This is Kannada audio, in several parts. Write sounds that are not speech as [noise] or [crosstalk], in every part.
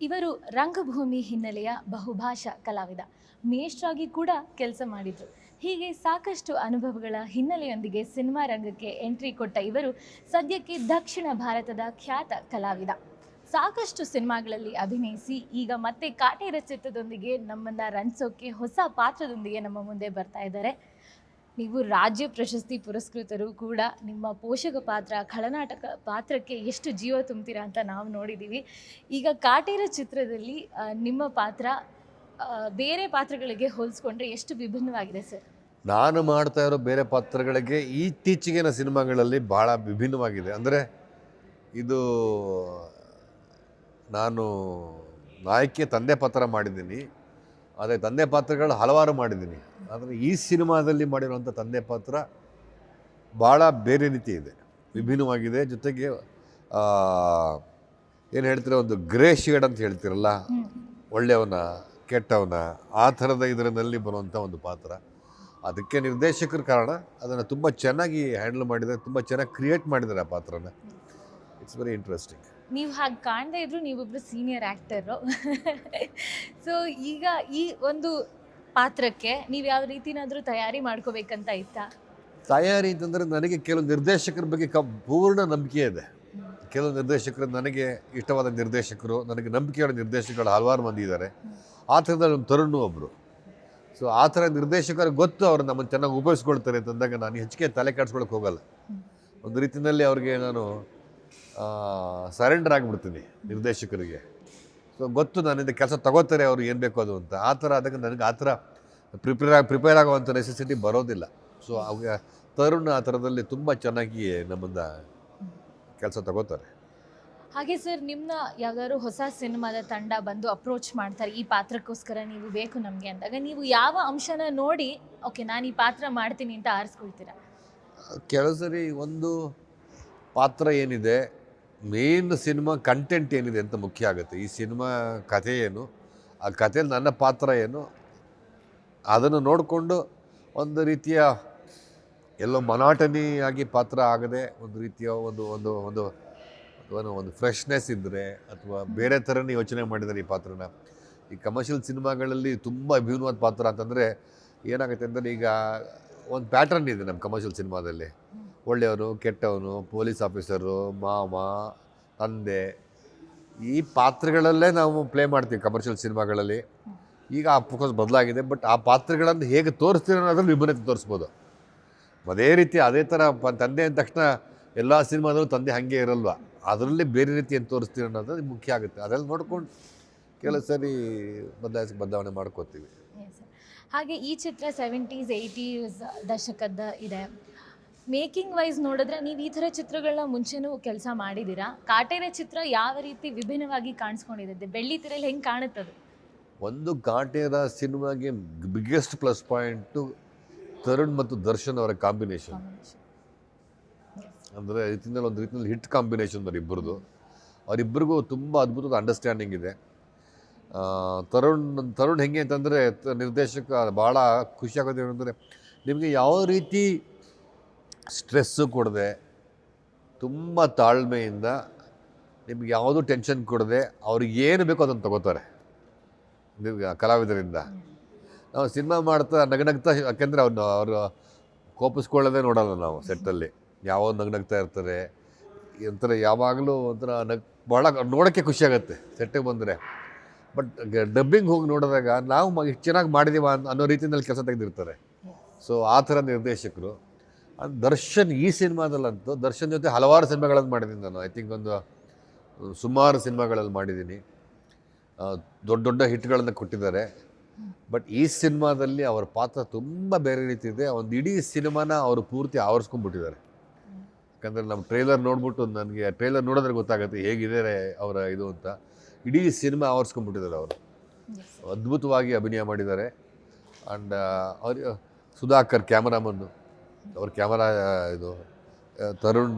ಇವರು ರಂಗಭೂಮಿ ಹಿನ್ನೆಲೆಯ ಬಹುಭಾಷಾ ಕಲಾವಿದ. ಮೇಷ್ಟ್ರಾಗಿ ಕೂಡ ಕೆಲಸ ಮಾಡಿದರು. ಹೀಗೆ ಸಾಕಷ್ಟು ಅನುಭವಗಳ ಹಿನ್ನೆಲೆಯೊಂದಿಗೆ ಸಿನಿಮಾ ರಂಗಕ್ಕೆ ಎಂಟ್ರಿ ಕೊಟ್ಟ ಇವರು ಸದ್ಯಕ್ಕೆ ದಕ್ಷಿಣ ಭಾರತದ ಖ್ಯಾತ ಕಲಾವಿದ. ಸಾಕಷ್ಟು ಸಿನಿಮಾಗಳಲ್ಲಿ ಅಭಿನಯಿಸಿ ಈಗ ಮತ್ತೆ ಕಾಟೇರ ಚಿತ್ರದೊಂದಿಗೆ ನಮ್ಮನ್ನು ರಂಜಿಸೋಕೆ ಹೊಸ ಪಾತ್ರದೊಂದಿಗೆ ನಮ್ಮ ಮುಂದೆ ಬರ್ತಾ ಇದ್ದಾರೆ. ನೀವು ರಾಜ್ಯ ಪ್ರಶಸ್ತಿ ಪುರಸ್ಕೃತರು ಕೂಡ ನಿಮ್ಮ ಪೋಷಕ ಪಾತ್ರ, ಖಳನಾಟಕ ಪಾತ್ರಕ್ಕೆ ಎಷ್ಟು ಜೀವ ತುಂಬ್ತೀರಾ ಅಂತ ನಾವು ನೋಡಿದ್ದೀವಿ. ಈಗ ಕಾಟೇರ ಚಿತ್ರದಲ್ಲಿ ನಿಮ್ಮ ಪಾತ್ರ ಬೇರೆ ಪಾತ್ರಗಳಿಗೆ ಹೋಲಿಸ್ಕೊಂಡ್ರೆ ಎಷ್ಟು ವಿಭಿನ್ನವಾಗಿದೆ ಸರ್? ನಾನು ಮಾಡ್ತಾ ಇರೋ ಬೇರೆ ಪಾತ್ರಗಳಿಗೆ ಇತ್ತೀಚೆಗಿನ ಸಿನಿಮಾಗಳಲ್ಲಿ ಭಾಳ ವಿಭಿನ್ನವಾಗಿದೆ. ಅಂದರೆ ಇದು ನಾನು ನಾಯಕಿಯ ತಂದೆ ಪಾತ್ರ ಮಾಡಿದ್ದೀನಿ. ಆದರೆ ತಂದೆ ಪಾತ್ರಗಳು ಹಲವಾರು ಮಾಡಿದ್ದೀನಿ. ಆದರೆ ಈ ಸಿನಿಮಾದಲ್ಲಿ ಮಾಡಿರುವಂಥ ತಂದೆ ಪಾತ್ರ ಭಾಳ ಬೇರೆ ರೀತಿ ಇದೆ. ವಿಭಿನ್ನವಾಗಿದೆ. ಜೊತೆಗೆ ಏನು ಹೇಳ್ತೀರ ಒಂದು ಗ್ರೇ ಶೇಡ್ ಅಂತ ಹೇಳ್ತೀರಲ್ಲ ಒಳ್ಳೆಯವನ ಕೆಟ್ಟವನ ಆ ಥರದ ಇದರಲ್ಲಿ ಬರುವಂಥ ಒಂದು ಪಾತ್ರ. ಅದಕ್ಕೆ ನಿರ್ದೇಶಕರ ಕಾರಣ ಅದನ್ನು ತುಂಬ ಚೆನ್ನಾಗಿ ಹ್ಯಾಂಡಲ್ ಮಾಡಿದ್ದಾರೆ ತುಂಬ ಚೆನ್ನಾಗಿ ಕ್ರಿಯೇಟ್ ಮಾಡಿದ್ದಾರೆ ಆ ಪಾತ್ರನ. It's very interesting. ನೀವು ಹಾಗೆ ಕಾಣದೇ ಇದ್ರು ನೀವೊಬ್ರು ಸೀನಿಯರ್ ಆ್ಯಕ್ಟರು ಸೊ ಈಗ ಈ ಒಂದು ಪಾತ್ರಕ್ಕೆ ನೀವು ಯಾವ ರೀತಿನಾದರೂ ತಯಾರಿ ಮಾಡ್ಕೋಬೇಕಂತ ಇತ್ತಾ? ತಯಾರಿ ಅಂತಂದರೆ ನನಗೆ ಕೆಲವು ನಿರ್ದೇಶಕರ ಬಗ್ಗೆ ಕ ಪೂರ್ಣ ನಂಬಿಕೆ ಇದೆ. ಕೆಲವು ನಿರ್ದೇಶಕರು ನನಗೆ ಇಷ್ಟವಾದ ನಿರ್ದೇಶಕರು, ನನಗೆ ನಂಬಿಕೆയുള്ള ನಿರ್ದೇಶಕರು ಹಲವಾರು ಮಂದಿ ಇದ್ದಾರೆ. ಆ ಥರದ ನಮ್ಮ ತರುಣ್ ಒಬ್ಬರು ಸೊ ಆ ಥರ ನಿರ್ದೇಶಕರು ಗೊತ್ತು ಅವರು ನಮ್ಮನ್ನು ಚೆನ್ನಾಗಿ ಉಪಯೋಗಿಸ್ಕೊಳ್ತಾರೆ ಅಂತಂದಾಗ ನಾನು ಹೆಚ್ಚಿಗೆ ತಲೆ ಕೆಡ್ಸ್ಕೊಳಕ್ಕೆ ಹೋಗಲ್ಲ. ಒಂದು ರೀತಿಯಲ್ಲಿ ಅವ್ರಿಗೆ ನಾನು ಸರೆಂಡರ್ ಆಗಿಬಿಡ್ತೀನಿ ನಿರ್ದೇಶಕರಿಗೆ. ಸೊ ಗೊತ್ತು ನನ್ನಿಂದ ಕೆಲಸ ತಗೋತಾರೆ ಅವ್ರು ಏನು ಬೇಕು ಅದು ಅಂತ. ಆ ಥರ ಅದಕ್ಕೆ ನನಗೆ ಆ ಥರ ಪ್ರಿಪೇರ್ ಆಗಿ ಪ್ರಿಪೇರ್ ಆಗುವಂಥ ನೆಸೆಸಿಟಿ ಬರೋದಿಲ್ಲ. ಸೊ ಅವಾಗ ತರುಣ್ ಆ ಥರದಲ್ಲಿ ತುಂಬ ಚೆನ್ನಾಗಿ ನಮ್ಮಿಂದ ಕೆಲಸ ತಗೋತಾರೆ. ಹಾಗೆ ಸರ್ ನಿಮ್ಮನ್ನ ಯಾವ್ದಾದ್ರು ಹೊಸ ಸಿನಿಮಾದ ತಂಡ ಬಂದು ಅಪ್ರೋಚ್ ಮಾಡ್ತಾರೆ ಈ ಪಾತ್ರಕ್ಕೋಸ್ಕರ ನೀವು ಬೇಕು ನಮಗೆ ಅಂದಾಗ ನೀವು ಯಾವ ಅಂಶನ ನೋಡಿ ಓಕೆ ನಾನು ಈ ಪಾತ್ರ ಮಾಡ್ತೀನಿ ಅಂತ ಆರಿಸ್ಕೊಳ್ತೀರಾ? ಕೆಲವು ಸರಿ ಒಂದು ಪಾತ್ರ ಏನಿದೆ ಮೇನ್ ಸಿನಿಮಾ ಕಂಟೆಂಟ್ ಏನಿದೆ ಅಂತ ಮುಖ್ಯ ಆಗುತ್ತೆ. ಈ ಸಿನಿಮಾ ಕಥೆ ಏನು, ಆ ಕಥೆಯಲ್ಲಿ ನನ್ನ ಪಾತ್ರ ಏನು, ಅದನ್ನು ನೋಡಿಕೊಂಡು ಒಂದು ರೀತಿಯ ಎಲ್ಲೋ ಮನಾಟನಿಯಾಗಿ ಪಾತ್ರ ಆಗದೆ, ಒಂದು ರೀತಿಯ ಒಂದು ಒಂದು ಒಂದು ಅಥವಾ ಒಂದು ಫ್ರೆಶ್ನೆಸ್ ಇದ್ದರೆ ಅಥವಾ ಬೇರೆ ಥರನೇ ಯೋಚನೆ ಮಾಡಿದ್ದಾರೆ ಈ ಪಾತ್ರನ. ಈ ಕಮರ್ಷಿಯಲ್ ಸಿನಿಮಾಗಳಲ್ಲಿ ತುಂಬ ಅಭಿನವಾದ ಪಾತ್ರ ಅಂತಂದರೆ ಏನಾಗುತ್ತೆ ಅಂದರೆ ಈಗ ಒಂದು ಪ್ಯಾಟರ್ನ್ ಇದೆ ನಮ್ಮ ಕಮರ್ಷಿಯಲ್ ಸಿನಿಮಾದಲ್ಲಿ ಒಳ್ಳೆಯವನು ಕೆಟ್ಟವನು, ಪೊಲೀಸ್ ಆಫೀಸರು ಮಾಮ ತಂದೆ, ಈ ಪಾತ್ರಗಳಲ್ಲೇ ನಾವು ಪ್ಲೇ ಮಾಡ್ತೀವಿ ಕಮರ್ಷಿಯಲ್ ಸಿನಿಮಾಗಳಲ್ಲಿ ಈಗ ಆ ಫೋಕಸ್ ಬದಲಾಗಿದೆ ಬಟ್ ಆ ಪಾತ್ರಗಳನ್ನು ಹೇಗೆ ತೋರಿಸ್ತೀರ ಅನ್ನೋದ್ರಲ್ಲಿ ವಿಭಿನ್ನತೆ ತೋರಿಸ್ಬೋದು. ಅದೇ ರೀತಿ ಅದೇ ಥರ ತಂದೆ ಅಂದ ತಕ್ಷಣ ಎಲ್ಲ ಸಿನಿಮಾದಲ್ಲೂ ತಂದೆ ಹಾಗೆ ಇರಲ್ವ? ಅದರಲ್ಲಿ ಬೇರೆ ರೀತಿ ಏನು ತೋರಿಸ್ತೀವಿ ಅನ್ನೋದು ಮುಖ್ಯ ಆಗುತ್ತೆ. ಅದೆಲ್ಲ ನೋಡ್ಕೊಂಡು ಕೆಲವು ಸರಿ ಬದಲಾಯಿಸಿ ಬದಲಾವಣೆ ಮಾಡ್ಕೋತೀವಿ. ಹಾಗೆ ಈ ಚಿತ್ರ ಸೆವೆಂಟೀಸ್ ಏಯ್ಟೀಸ್ ದಶಕದ ಇದೆ. ಮೇಕಿಂಗ್ ವೈಸ್ ನೋಡಿದ್ರೆ ನೀವು ಈ ಥರ ಚಿತ್ರಗಳನ್ನ ಮುಂಚೆನೂ ಕೆಲಸ ಮಾಡಿದ್ದೀರಾ? ಕಾಟೇರ ಚಿತ್ರ ಯಾವ ರೀತಿ ವಿಭಿನ್ನವಾಗಿ ಕಾಣಿಸ್ಕೊಂಡಿದೆ? ಬೆಳ್ಳಿ ತೆರೆಯಲ್ಲಿ ಹೆಂಗೆ ಕಾಣುತ್ತದು ಒಂದು ಕಾಟೇರ ಸಿನಿಮಾಗೆ ಬಿಗ್ಗೆಸ್ಟ್ ಪ್ಲಸ್ ಪಾಯಿಂಟು ತರುಣ್ ಮತ್ತು ದರ್ಶನ್ ಅವರ ಕಾಂಬಿನೇಷನ್ ಅಂದರೆ ರೀತಿಯಲ್ಲಿ ಒಂದು ರೀತಿಯಲ್ಲಿ ಹಿಟ್ ಕಾಂಬಿನೇಷನ್ ಅವರಿಬ್ಬರದು ಅವರಿಬ್ಬರಿಗೂ ತುಂಬ ಅದ್ಭುತವಾದ ಅಂಡರ್ಸ್ಟ್ಯಾಂಡಿಂಗ್ ಇದೆ. ತರುಣ್ ತರುಣ್ ಹೆಂಗೆ ಅಂತಂದರೆ ನಿರ್ದೇಶಕ ಭಾಳ ಖುಷಿ ಆಗೋದು ಏನಂದರೆ ನಿಮಗೆ ಯಾವ ರೀತಿ ಸ್ಟ್ರೆಸ್ಸು ಕೊಡದೆ ತುಂಬ ತಾಳ್ಮೆಯಿಂದ ನಿಮ್ಗೆ ಯಾವುದೂ ಟೆನ್ಷನ್ ಕೊಡದೆ ಅವ್ರಿಗೆ ಏನು ಬೇಕೋ ಅದನ್ನು ತಗೋತಾರೆ. ನಿಮ್ಗೆ ಕಲಾವಿದರಿಂದ. ನಾವು ಸಿನಿಮಾ ಮಾಡ್ತಾ ನಗನಗ್ತಾ ಯಾಕೆಂದರೆ ಅವ್ನು ಅವರು ಕೋಪಿಸ್ಕೊಳ್ಳೋದೇ ನೋಡೋಲ್ಲ ನಾವು ಸೆಟ್ಟಲ್ಲಿ. ಯಾವ ನಗ್ನಗ್ತಾ ಇರ್ತಾರೆ. ಒಂಥರ ಯಾವಾಗಲೂ ಒಂಥರ ನಗ್ ಭಾಳ ನೋಡೋಕ್ಕೆ ಖುಷಿಯಾಗುತ್ತೆ ಸೆಟ್ಟಿಗೆ ಬಂದರೆ. ಬಟ್ ಡಬ್ಬಿಂಗ್ ಹೋಗಿ ನೋಡಿದಾಗ ನಾವು ಚೆನ್ನಾಗಿ ಮಾಡಿದೀವ ಅನ್- ಅನ್ನೋ ರೀತಿಯಲ್ಲಿ ಕೆಲಸ ತೆಗೆದಿರ್ತಾರೆ. ಸೊ ಆ ಥರ ನಿರ್ದೇಶಕರು ಅದ್ ದರ್ಶನ್ ಈ ಸಿನಿಮಾದಲ್ಲಂತೂ ದರ್ಶನ್ ಜೊತೆ ಹಲವಾರು ಸಿನಿಮಾಗಳನ್ನು ಮಾಡಿದ್ದೀನಿ ನಾನು. ಐ ಥಿಂಕ್ ಒಂದು ಸುಮಾರು ಸಿನಿಮಾಗಳಲ್ಲಿ ಮಾಡಿದ್ದೀನಿ. ದೊಡ್ಡ ದೊಡ್ಡ ಹಿಟ್ಗಳನ್ನು ಕೊಟ್ಟಿದ್ದಾರೆ. ಬಟ್ ಈ ಸಿನಿಮಾದಲ್ಲಿ ಅವರ ಪಾತ್ರ ತುಂಬ ಬೇರೆ ರೀತಿ ಇದೆ. ಒಂದು ಇಡೀ ಸಿನಿಮಾನ ಅವರು ಪೂರ್ತಿ ಆವರಿಸ್ಕೊಂಡ್ಬಿಟ್ಟಿದ್ದಾರೆ. ಯಾಕಂದರೆ ನಮ್ಮ ಟ್ರೇಲರ್ ನೋಡ್ಬಿಟ್ಟು ನನಗೆ ಟ್ರೇಲರ್ ನೋಡಿದ್ರೆ ಗೊತ್ತಾಗುತ್ತೆ ಹೇಗಿದ್ದಾರೆ ಅವರ ಇದು ಅಂತ. ಇಡೀ ಸಿನಿಮಾ ಆವರಿಸ್ಕೊಂಡ್ಬಿಟ್ಟಿದ್ದಾರೆ ಅವರು. ಅದ್ಭುತವಾಗಿ ಅಭಿನಯ ಮಾಡಿದ್ದಾರೆ. ಆ್ಯಂಡ್ ಅವ್ರ ಸುಧಾಕರ್ ಕ್ಯಾಮರಾಮನ್ನು. ಅವ್ರ ಕ್ಯಾಮರಾ ಇದು ತರುಣ್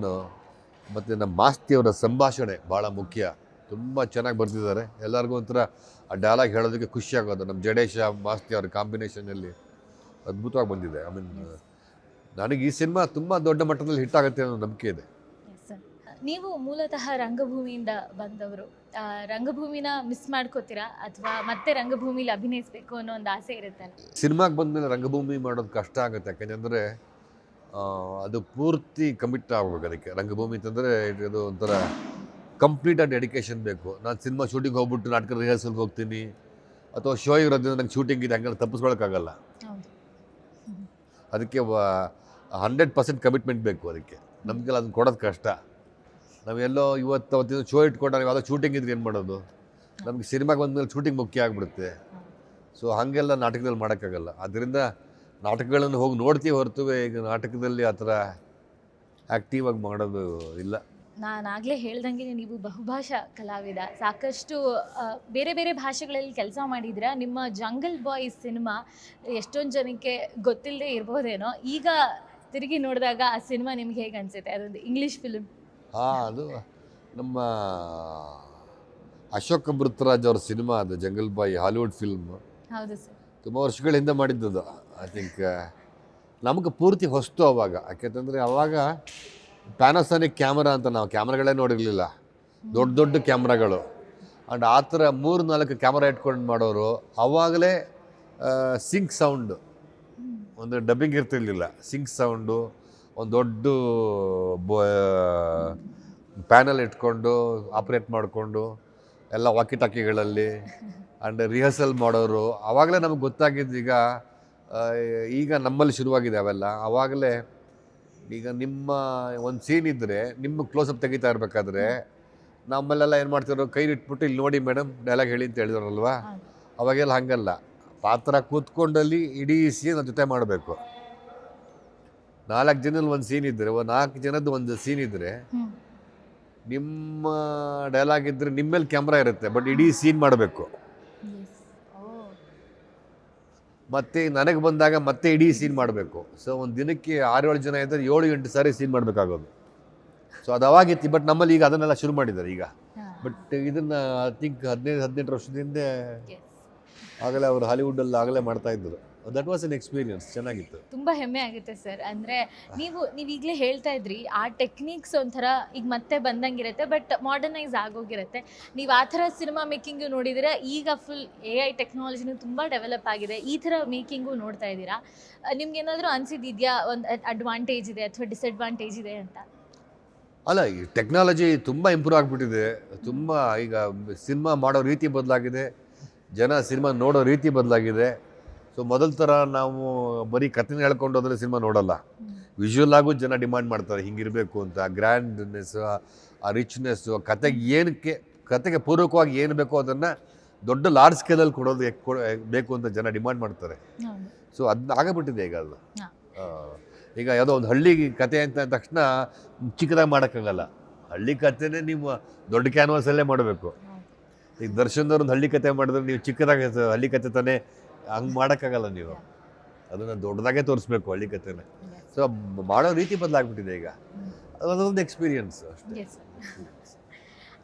ಮತ್ತು ನಮ್ಮ ಮಾಸ್ತಿಯವರ ಸಂಭಾಷಣೆ ಭಾಳ ಮುಖ್ಯ. ತುಂಬ ಚೆನ್ನಾಗಿ ಬರ್ತಿದ್ದಾರೆ ಎಲ್ಲರಿಗೂ ಒಂಥರ ಆ ಡೈಲಾಗ್ ಹೇಳೋದಕ್ಕೆ ಖುಷಿ ಆಗೋದು. ನಮ್ಮ ಜಡೇಶ ಮಾಸ್ತಿ ಅವ್ರ ಕಾಂಬಿನೇಷನಲ್ಲಿ ಅದ್ಭುತವಾಗಿ ಬಂದಿದೆ. ಐ ಮೀನ್ ನನಗೆ ಈ ಸಿನಿಮಾ ತುಂಬ ದೊಡ್ಡ ಮಟ್ಟದಲ್ಲಿ ಹಿಟ್ ಆಗುತ್ತೆ ಅನ್ನೋ ನಂಬಿಕೆ ಇದೆ. ನೀವು ಮೂಲತಃ ರಂಗಭೂಮಿಯಿಂದ ಬಂದವರು. ರಂಗಭೂಮಿನ ಮಿಸ್ ಮಾಡ್ಕೋತೀರಾ? ಅಥವಾ ಮತ್ತೆ ರಂಗಭೂಮಿಲಿ ಅಭಿನಯಿಸಬೇಕು ಅನ್ನೋ ಒಂದು ಆಸೆ ಇರುತ್ತೆ ಸಿನಿಮಾಗೆ ಬಂದಮೇಲೆ ರಂಗಭೂಮಿ ಮಾಡೋದು ಕಷ್ಟ ಆಗುತ್ತೆ. ಯಾಕೆಂದರೆ ಅದು ಪೂರ್ತಿ ಕಮಿಟ್ ಆಗ್ಬೇಕು ಅದಕ್ಕೆ. ರಂಗಭೂಮಿ ಅಂತಂದರೆ ಇದು ಒಂಥರ ಕಂಪ್ಲೀಟ್ ಆಗಿ ಡೆಡಿಕೇಶನ್ ಬೇಕು. ನಾನು ಸಿನಿಮಾ ಶೂಟಿಂಗ್ ಹೋಗ್ಬಿಟ್ಟು ನಾಟಕ ರಿಹರ್ಸಲ್ಗೆ ಹೋಗ್ತೀನಿ. ಅಥವಾ ಶೋ ಇರೋದ್ರಿಂದ ನಂಗೆ ಶೂಟಿಂಗ್ ಇದೆ ಹಂಗೆಲ್ಲ ತಪ್ಪಿಸ್ಕೊಳಕ್ಕಾಗಲ್ಲ. ಅದಕ್ಕೆ ಹಂಡ್ರೆಡ್ ಪರ್ಸೆಂಟ್ ಕಮಿಟ್ಮೆಂಟ್ ಬೇಕು ಅದಕ್ಕೆ. ನಮಗೆಲ್ಲ ಅದನ್ನು ಕೊಡೋದು ಕಷ್ಟ. ನಾವೆಲ್ಲೋ ಇವತ್ತು ಅವತ್ತಿನ ಶೋ ಇಟ್ಕೊಂಡು ನಾವು ಯಾವುದೋ ಶೂಟಿಂಗ್ ಇದ್ರೆ ಏನು ಮಾಡೋದು? ನಮಗೆ ಸಿನಿಮಾಗೆ ಬಂದಮೇಲೆ ಶೂಟಿಂಗ್ ಮುಖ್ಯ ಆಗಿಬಿಡುತ್ತೆ. ಸೊ ಹಾಗೆಲ್ಲ ನಾಟಕದಲ್ಲಿ ಮಾಡೋಕ್ಕಾಗಲ್ಲ. ಅದರಿಂದ ನಾಟಕಗಳನ್ನು ಹೋಗಿ ನೋಡ್ತೀವಿ ಹೊರತು ಈಗ ನಾಟಕದಲ್ಲಿ ಆ ಥರ ಆ್ಯಕ್ಟಿವ್ ಆಗಿ ಮಾಡೋದು ಇಲ್ಲ. ನಾನು ಆಗಲೇ ಹೇಳ್ದಂಗೆ ನೀವು ಬಹುಭಾಷಾ ಕಲಾವಿದ. ಸಾಕಷ್ಟು ಬೇರೆ ಬೇರೆ ಭಾಷೆಗಳಲ್ಲಿ ಕೆಲಸ ಮಾಡಿದ್ರೆ? ನಿಮ್ಮ ಜಂಗಲ್ ಬಾಯ್ಸ್ ಸಿನಿಮಾ ಎಷ್ಟೊಂದು ಜನಕ್ಕೆ ಗೊತ್ತಿಲ್ಲದೆ ಇರ್ಬೋದೇನೋ? ಈಗ ತಿರುಗಿ ನೋಡಿದಾಗ ಆ ಸಿನಿಮಾ ನಿಮ್ಗೆ ಹೇಗೆ ಅನಿಸುತ್ತೆ? ಅದೊಂದು ಇಂಗ್ಲೀಷ್ ಫಿಲ್ಮ್ ಹಾಂ ಅದು ನಮ್ಮ ಅಶೋಕ್ ಅಮೃತರಾಜ್ ಅವ್ರ ಸಿನಿಮಾ ಅದು ಜಂಗಲ್ ಬಾಯಿ ಹಾಲಿವುಡ್ ಫಿಲ್ಮ್ ಹೌದು ಸರ್. ತುಂಬ ವರ್ಷಗಳಿಂದ ಮಾಡಿದ್ದದು. ಐ ಥಿಂಕ್ ನಮಗೆ ಪೂರ್ತಿ ಹೊಸ್ತು ಅವಾಗ. ಯಾಕೆಂತಂದರೆ ಅವಾಗ ಪ್ಯಾನಸೋನಿಕ್ ಕ್ಯಾಮ್ರಾ ಅಂತ ನಾವು ಕ್ಯಾಮ್ರಾಗಳೇ ನೋಡಿರಲಿಲ್ಲ. ದೊಡ್ಡ ದೊಡ್ಡ ಕ್ಯಾಮ್ರಾಗಳು. ಆ್ಯಂಡ್ ಆ ಥರ ಮೂರು ನಾಲ್ಕು ಕ್ಯಾಮ್ರಾ ಇಟ್ಕೊಂಡು ಮಾಡೋರು ಅವಾಗಲೇ ಸಿಂಕ್ ಸೌಂಡು ಒಂದು ಡಬ್ಬಿಂಗ್ ಇರ್ತಿರ್ಲಿಲ್ಲ. ಸಿಂಕ್ ಸೌಂಡು ಒಂದು ದೊಡ್ಡ ಪ್ಯಾನಲ್ ಇಟ್ಕೊಂಡು ಆಪ್ರೇಟ್ ಮಾಡಿಕೊಂಡು, ಎಲ್ಲ ವಾಕಿ ಟಾಕಿಗಳಲ್ಲಿ ಆ್ಯಂಡ್ ರಿಹರ್ಸಲ್ ಮಾಡೋರು. ಆವಾಗಲೇ ನಮಗೆ ಗೊತ್ತಾಗಿದ್ದು ಈಗ ಈಗ ನಮ್ಮಲ್ಲಿ ಶುರುವಾಗಿದೆ ಅವೆಲ್ಲ. ಆವಾಗಲೇ ಈಗ ನಿಮ್ಮ ಒಂದು ಸೀನ್ ಇದ್ದರೆ ನಿಮ್ಮ ಕ್ಲೋಸಪ್ ತೆಗಿತಾ ಇರಬೇಕಾದ್ರೆ ನಮ್ಮಲ್ಲೆಲ್ಲ ಏನು ಮಾಡ್ತಿದ್ರು? ಕೈಲಿಟ್ಬಿಟ್ಟು ಇಲ್ಲಿ ನೋಡಿ ಮೇಡಮ್ ಡೈಲಾಗ್ ಹೇಳಿ ಅಂತ ಹೇಳಿದ್ರಲ್ವಾ. ಅವಾಗೆಲ್ಲ ಹಾಗಲ್ಲ. ಪಾತ್ರ ಕೂತ್ಕೊಂಡಲ್ಲಿ ಇಡೀ ಸೀನ್ ಜೊತೆ ಮಾಡಬೇಕು. ನಾಲ್ಕು ಜನದಲ್ಲಿ ಒಂದು ಸೀನ್ ಇದ್ದರೆ ಒಂದು ನಾಲ್ಕು ಜನದ್ದು ಒಂದು ಸೀನ್ ಇದ್ದರೆ ನಿಮ್ಮ ಡೈಲಾಗ್ ಇದ್ದರೆ ನಿಮ್ಮ ಮೇಲೆ ಕ್ಯಾಮ್ರಾ ಇರುತ್ತೆ ಬಟ್ ಇಡೀ ಸೀನ್ ಮಾಡಬೇಕು. ಮತ್ತೆ ನನಗೆ ಬಂದಾಗ ಮತ್ತೆ ಇಡೀ ಸೀನ್ ಮಾಡಬೇಕು. ಸೊ ಒಂದು ದಿನಕ್ಕೆ ಆರು ಏಳು ಜನ ಇದ್ದರೆ ಏಳು ಎಂಟು ಸಾರಿ ಸೀನ್ ಮಾಡಬೇಕಾಗೋದು. ಸೊ ಅದು ಅವಾಗಿತ್ತು ಬಟ್ ನಮ್ಮಲ್ಲಿ ಈಗ ಅದನ್ನೆಲ್ಲ ಶುರು ಮಾಡಿದ್ದಾರೆ ಈಗ. ಬಟ್ ಇದನ್ನು ಐ ಥಿಂಕ್ ಹದಿನೈದು ಹದಿನೆಂಟು ವರ್ಷದಿಂದ. ಆಗಲೇ ಅವರು ಹಾಲಿವುಡ್ಡಲ್ಲಿ ಆಗಲೇ ಮಾಡ್ತಾ ಇದ್ದರು. ದಟ್ ವಾಸ್ ಎನ್ ಎಕ್ಸ್ಪೀರಿಯನ್ಸ್ ಚೆನ್ನಾಗಿತ್ತು. ತುಂಬ ಹೆಮ್ಮೆ ಆಗುತ್ತೆ ಸರ್. ಅಂದರೆ ನೀವು ನೀವು ಈಗಲೇ ಹೇಳ್ತಾ ಇದ್ರಿ ಆ ಟೆಕ್ನಿಕ್ಸ್ ಒಂಥರ ಈಗ ಮತ್ತೆ ಬಂದಂಗಿರುತ್ತೆ ಬಟ್ ಮಾಡರ್ನೈಸ್ ಆಗೋಗಿರುತ್ತೆ. ನೀವು ಆ ಥರ ಸಿನಿಮಾ ಮೇಕಿಂಗು ನೋಡಿದರೆ ಈಗ ಫುಲ್ ಎ ಐ ಟೆಕ್ನಾಲಜಿನೂ ತುಂಬ ಡೆವಲಪ್ ಆಗಿದೆ. ಈ ಥರ ಮೇಕಿಂಗು ನೋಡ್ತಾ ಇದ್ದೀರಾ? ನಿಮ್ಗೆ ಏನಾದರೂ ಅನಿಸಿದ್ಯಾ ಒಂದು ಅಡ್ವಾಂಟೇಜ್ ಇದೆ ಅಥವಾ ಡಿಸ್ಅಡ್ವಾಂಟೇಜ್ ಇದೆ ಅಂತ? ಅಲ್ಲ ಈ ಟೆಕ್ನಾಲಜಿ ತುಂಬ ಇಂಪ್ರೂವ್ ಆಗಿಬಿಟ್ಟಿದೆ. ತುಂಬ ಈಗ ಸಿನಿಮಾ ಮಾಡೋ ರೀತಿ ಬದಲಾಗಿದೆ. ಜನ ಸಿನಿಮಾ ನೋಡೋ ರೀತಿ ಬದಲಾಗಿದೆ. ಸೊ ಮೊದಲ ಥರ ನಾವು ಬರೀ ಕಥೆನ ಹೇಳ್ಕೊಂಡು ಹೋದ್ರೆ ಸಿನಿಮಾ ನೋಡಲ್ಲ. ವಿಜುವಲ್ ಆಗೂ ಜನ ಡಿಮ್ಯಾಂಡ್ ಮಾಡ್ತಾರೆ. ಹಿಂಗಿರಬೇಕು ಅಂತ. ಗ್ರ್ಯಾಂಡ್ನೆಸ್ ಆ ರಿಚ್ನೆಸ್ಸು ಕತೆಗೆ ಏನಕ್ಕೆ ಕತೆಗೆ ಪೂರ್ವಕವಾಗಿ ಏನು ಬೇಕೋ ಅದನ್ನು ದೊಡ್ಡ ಲಾರ್ಜ್ ಸ್ಕೇಲಲ್ಲಿ ಕೊಡೋದು ಬೇಕು ಅಂತ ಜನ ಡಿಮ್ಯಾಂಡ್ ಮಾಡ್ತಾರೆ. ಸೊ ಅದನ್ನ ಆಗಬಿಟ್ಟಿದೆ ಈಗ ಅದು. ಈಗ ಯಾವುದೋ ಒಂದು ಹಳ್ಳಿ ಕತೆ ಅಂತ ಅಂದ ತಕ್ಷಣ ಚಿಕ್ಕದಾಗಿ ಮಾಡೋಕ್ಕಾಗಲ್ಲ. ಹಳ್ಳಿ ಕತೆನೇ ನೀವು ದೊಡ್ಡ ಕ್ಯಾನ್ವಾಸಲ್ಲೇ ಮಾಡಬೇಕು. ಈಗ ದರ್ಶನ್ದವ್ರು ಒಂದು ಹಳ್ಳಿ ಕತೆ ಮಾಡಿದ್ರೆ ನೀವು ಚಿಕ್ಕದಾಗಿ ಹಳ್ಳಿ ಕತೆ ತಾನೇ ಹಂಗೆ ಮಾಡೋಕ್ಕಾಗಲ್ಲ ನೀವು. ಅದನ್ನು ದೊಡ್ಡದಾಗೆ ತೋರಿಸ್ಬೇಕು ಹಳ್ಳಿ ಕತೆನೆ ಸೊ ಮಾಡೋ ರೀತಿ ಬದಲಾಗ್ಬಿಟ್ಟಿದೆ ಈಗ. ಅದೊಂದು ಎಕ್ಸ್ಪೀರಿಯನ್ಸ್ ಅಷ್ಟೇ.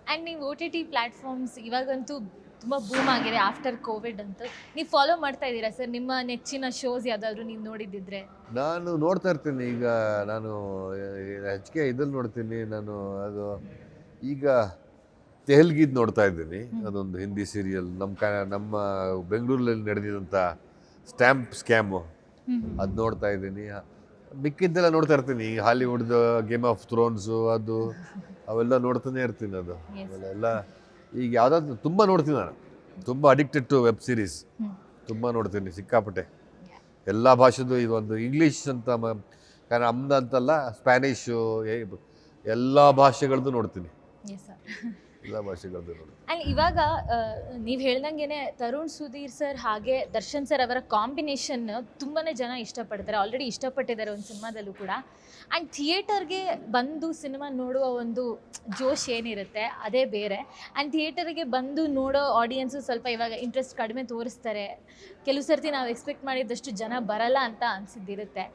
ಆ್ಯಂಡ್ ನೀವು ಓ ಟಿ ಟಿ ಪ್ಲ್ಯಾಟ್ಫಾರ್ಮ್ಸ್ ಇವಾಗಂತೂ ತುಂಬ ಬೂಮ್ ಆಗಿದೆ ಆಫ್ಟರ್ ಕೋವಿಡ್ ಅಂತ. ನೀವು ಫಾಲೋ ಮಾಡ್ತಾ ಇದ್ದೀರಾ ಸರ್ ನಿಮ್ಮ ನೆಚ್ಚಿನ ಶೋಸ್ ಯಾವುದಾದ್ರು ನೀವು ನೋಡಿದ್ದಿದ್ರೆ? ನಾನು ನೋಡ್ತಾ ಇರ್ತೀನಿ. ಈಗ ನಾನು ಹೆಚ್ಚಿಗೆ ಇದನ್ನು ನೋಡ್ತೀನಿ. ನಾನು ಅದು ಈಗ ತೆಹಲ್ಗಿದ್ ನೋಡ್ತಾ ಇದ್ದೀನಿ. ಅದೊಂದು ಹಿಂದಿ ಸೀರಿಯಲ್ ನಮ್ಮ ಕ ನಮ್ಮ ಬೆಂಗಳೂರಲ್ಲಿ ನಡೆದಿದ್ದಂಥ ಸ್ಟ್ಯಾಂಪ್ ಸ್ಕ್ಯಾಮು. ಅದು ನೋಡ್ತಾ ಇದ್ದೀನಿ. ಮಿಕ್ಕಿದ್ದೆಲ್ಲ ನೋಡ್ತಾ ಇರ್ತೀನಿ. ಈ ಹಾಲಿವುಡ್ದು ಗೇಮ್ ಆಫ್ ಥ್ರೋನ್ಸು ಅದು ಅವೆಲ್ಲ ನೋಡ್ತಾನೆ ಇರ್ತೀನಿ ಅದು. ಎಲ್ಲ ಅವೆಲ್ಲ ಈಗ ಯಾವುದಾದ್ರು ತುಂಬ ನೋಡ್ತೀನಿ ನಾನು. ತುಂಬ ಅಡಿಕ್ಟೆಡ್ ಟು ವೆಬ್ ಸೀರೀಸ್. ತುಂಬ ನೋಡ್ತೀನಿ ಸಿಕ್ಕಾಪಟ್ಟೆ. ಎಲ್ಲ ಭಾಷೆದು ಇದೊಂದು ಇಂಗ್ಲೀಷ್ ಅಂತ ಕಾರಣ ಅಮ್ದ ಅಂತಲ್ಲ ಸ್ಪ್ಯಾನಿಷು ಎಲ್ಲ ಭಾಷೆಗಳದ್ದು ನೋಡ್ತೀನಿ. [laughs] ಎಲ್ಲ ಭಾಷೆಗಳದ್ದು ಅಂಡ್ ಇವಾಗ ನೀವು ಹೇಳ್ದಂಗೆ ತರುಣ್ ಸುಧೀರ್ ಸರ್ ಹಾಗೆ ದರ್ಶನ್ ಸರ್ ಅವರ ಕಾಂಬಿನೇಷನ್ ತುಂಬಾ ಜನ ಇಷ್ಟಪಡ್ತಾರೆ. ಆಲ್ರೆಡಿ ಇಷ್ಟಪಟ್ಟಿದ್ದಾರೆ ಒಂದು ಸಿನಿಮಾದಲ್ಲೂ ಕೂಡ. ಆ್ಯಂಡ್ ಥಿಯೇಟರ್ಗೆ ಬಂದು ಸಿನಿಮಾ ನೋಡುವ ಒಂದು ಜೋಶ್ ಏನಿರುತ್ತೆ, ಅದೇ ಬೇರೆ. ಆ್ಯಂಡ್ ಥಿಯೇಟರ್ಗೆ ಬಂದು ನೋಡೋ ಆಡಿಯನ್ಸು ಸ್ವಲ್ಪ ಇವಾಗ ಇಂಟ್ರೆಸ್ಟ್ ಕಡಿಮೆ ತೋರಿಸ್ತಾರೆ. ಕೆಲವು ಸರ್ತಿ ನಾವು ಎಕ್ಸ್ಪೆಕ್ಟ್ ಮಾಡಿದಷ್ಟು ಜನ ಬರಲ್ಲ ಅಂತ ಅನಿಸಿದ್ದಿರುತ್ತೆ.